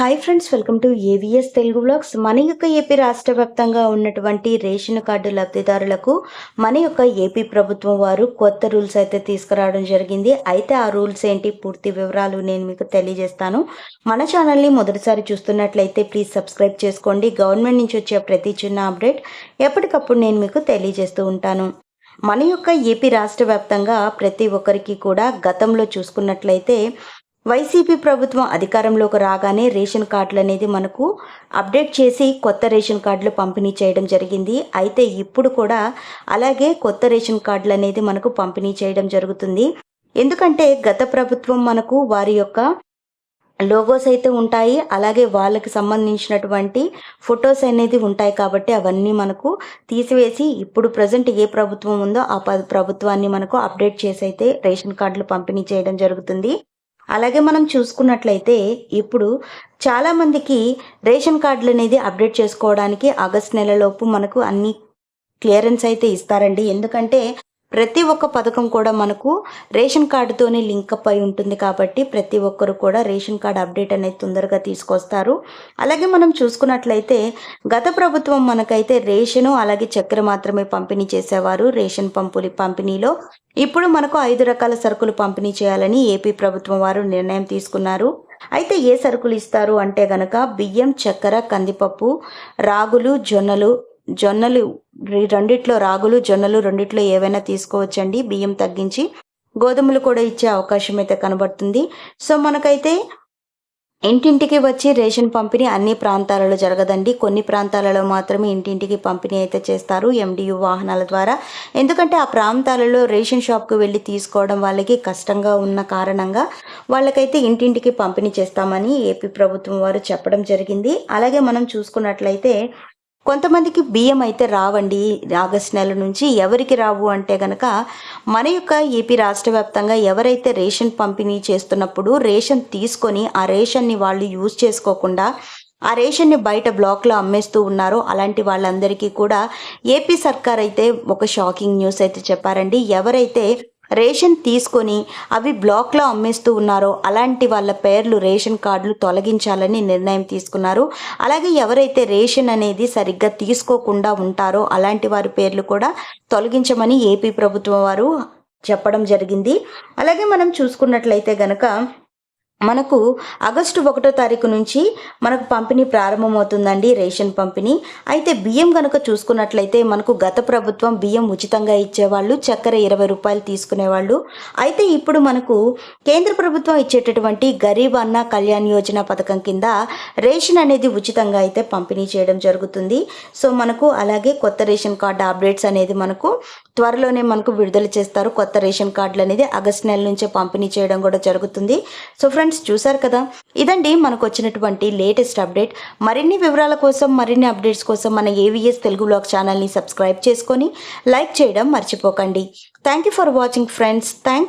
Hi friends welcome to AVS Telugu blogs మన యొక్క AP రాష్ట్ర వ్యాప్తంగా ఉన్నటువంటి రేషన్ కార్డు లబ్ధిదారులకు మన యొక్క ఏపీ ప్రభుత్వం వారు కొత్త రూల్స్ అయితే తీసుకురావడం జరిగింది. అయితే ఆ రూల్స్ ఏంటి? పూర్తి వివరాలు నేను మీకు తెలియజేస్తాను. మన ఛానల్ని మొదటిసారి చూస్తున్నట్లయితే ప్లీజ్ సబ్స్క్రైబ్ చేసుకోండి. గవర్నమెంట్ నుంచి వచ్చే ప్రతి చిన్న అప్డేట్ ఎప్పటికప్పుడు నేను మీకు తెలియజేస్తూ ఉంటాను. మన యొక్క ఏపీ రాష్ట్ర వ్యాప్తంగా ప్రతి ఒక్కరికి కూడా గతంలో చూసుకున్నట్లయితే వైసీపీ ప్రభుత్వం అధికారంలోకి రాగానే రేషన్ కార్డులు అనేది మనకు అప్డేట్ చేసి కొత్త రేషన్ కార్డులు పంపిణీ చేయడం జరిగింది. అయితే ఇప్పుడు కూడా అలాగే కొత్త రేషన్ కార్డులు అనేది మనకు పంపిణీ చేయడం జరుగుతుంది. ఎందుకంటే గత ప్రభుత్వం మనకు వారి యొక్క లోగోస్ అయితే ఉంటాయి. అలాగే వాళ్ళకి సంబంధించినటువంటి ఫొటోస్ అనేది ఉంటాయి కాబట్టి అవన్నీ మనకు తీసివేసి ఇప్పుడు ప్రజెంట్ ఏ ప్రభుత్వం ఉందో ఆ ప్రభుత్వాన్ని మనకు అప్డేట్ చేసి అయితే రేషన్ కార్డులు పంపిణీ చేయడం జరుగుతుంది. అలాగే మనం చూసుకున్నట్లయితే ఇప్పుడు చాలామందికి రేషన్ కార్డులు అనేది అప్డేట్ చేసుకోవడానికి ఆగస్ట్ నెలలోపు మనకు అన్ని క్లియరెన్స్ అయితే ఇస్తారండి. ఎందుకంటే ప్రతి ఒక్క పథకం కూడా మనకు రేషన్ కార్డుతోనే లింకప్ అయి ఉంటుంది కాబట్టి ప్రతి ఒక్కరు కూడా రేషన్ కార్డు అప్డేట్ అనేది తొందరగా తీసుకొస్తారు. అలాగే మనం చూసుకున్నట్లయితే గత ప్రభుత్వం మనకైతే రేషను అలాగే చక్కెర మాత్రమే పంపిణీ చేసేవారు. రేషన్ పంపులు పంపిణీలో ఇప్పుడు మనకు ఐదు రకాల సరుకులు పంపిణీ చేయాలని ఏపీ ప్రభుత్వం వారు నిర్ణయం తీసుకున్నారు. అయితే ఏ సరుకులు ఇస్తారు అంటే గనక బియ్యం చక్కెర కందిపప్పు రాగులు జొన్నలు జొన్నలు రెండిట్లో రాగులు జొన్నలు రెండిట్లో ఏవైనా తీసుకోవచ్చండి. బియ్యం తగ్గించి గోధుమలు కూడా ఇచ్చే అవకాశం అయితే కనబడుతుంది. సో మనకైతే ఇంటింటికి వచ్చి రేషన్ పంపిణీ అన్ని ప్రాంతాలలో జరగదండి. కొన్ని ప్రాంతాలలో మాత్రమే ఇంటింటికి పంపిణీ అయితే చేస్తారు ఎండియు వాహనాల ద్వారా. ఎందుకంటే ఆ ప్రాంతాలలో రేషన్ షాప్కి వెళ్ళి తీసుకోవడం వాళ్ళకి కష్టంగా ఉన్న కారణంగా వాళ్ళకైతే ఇంటింటికి పంపిణీ చేస్తామని ఏపీ ప్రభుత్వం వారు చెప్పడం జరిగింది. అలాగే మనం చూసుకున్నట్లయితే కొంతమందికి బియ్యం అయితే రావండి ఆగస్ట్ నెల నుంచి. ఎవరికి రావు అంటే గనక మన యొక్క ఏపీ రాష్ట్ర వ్యాప్తంగా ఎవరైతే రేషన్ పంపిణీ చేస్తున్నప్పుడు రేషన్ తీసుకొని ఆ రేషన్ని వాళ్ళు యూజ్ చేసుకోకుండా ఆ రేషన్ని బయట బ్లాక్లో అమ్మేస్తూ ఉన్నారో అలాంటి వాళ్ళందరికీ కూడా ఏపీ సర్కార్ అయితే ఒక షాకింగ్ న్యూస్ అయితే చెప్పారండి. ఎవరైతే రేషన్ తీసుకొని అవి బ్లాక్లో అమ్మేస్తూ ఉన్నారో అలాంటి వాళ్ళ పేర్లు రేషన్ కార్డులు తొలగించాలని నిర్ణయం తీసుకున్నారు. అలాగే ఎవరైతే రేషన్ అనేది సరిగ్గా తీసుకోకుండా ఉంటారో అలాంటి వారి పేర్లు కూడా తొలగించమని ఏపీ ప్రభుత్వం వారు చెప్పడం జరిగింది. అలాగే మనం చూసుకున్నట్లయితే గనక మనకు ఆగస్టు ఒకటో తారీఖు నుంచి మనకు పంపిణీ ప్రారంభమవుతుందండి రేషన్ పంపిణీ. అయితే బియ్యం కనుక చూసుకున్నట్లయితే మనకు గత ప్రభుత్వం బియ్యం ఉచితంగా ఇచ్చేవాళ్ళు చక్కెర ఇరవై రూపాయలు తీసుకునేవాళ్ళు. అయితే ఇప్పుడు మనకు కేంద్ర ప్రభుత్వం ఇచ్చేటటువంటి గరీబ్ అన్న కళ్యాణ్ యోజన పథకం కింద రేషన్ అనేది ఉచితంగా అయితే పంపిణీ చేయడం జరుగుతుంది. సో మనకు అలాగే కొత్త రేషన్ కార్డు అప్డేట్స్ అనేది మనకు త్వరలోనే మనకు విడుదల చేస్తారు. కొత్త రేషన్ కార్డులు అనేది ఆగస్ట్ నెల నుంచే పంపిణీ చేయడం కూడా జరుగుతుంది. సో ఫ్రెండ్స్ ఫ్రెండ్స్ చూసారు కదా? ఇదండి మనకు వచ్చినటువంటి లేటెస్ట్ అప్డేట్. మరిన్ని వివరాల కోసం మరిన్ని అప్డేట్స్ కోసం మన ఏవిఎస్ తెలుగు బ్లాగ్ ఛానల్ని సబ్స్క్రైబ్ చేసుకొని లైక్ చేయడం మర్చిపోకండి. Thank you for watching friends thank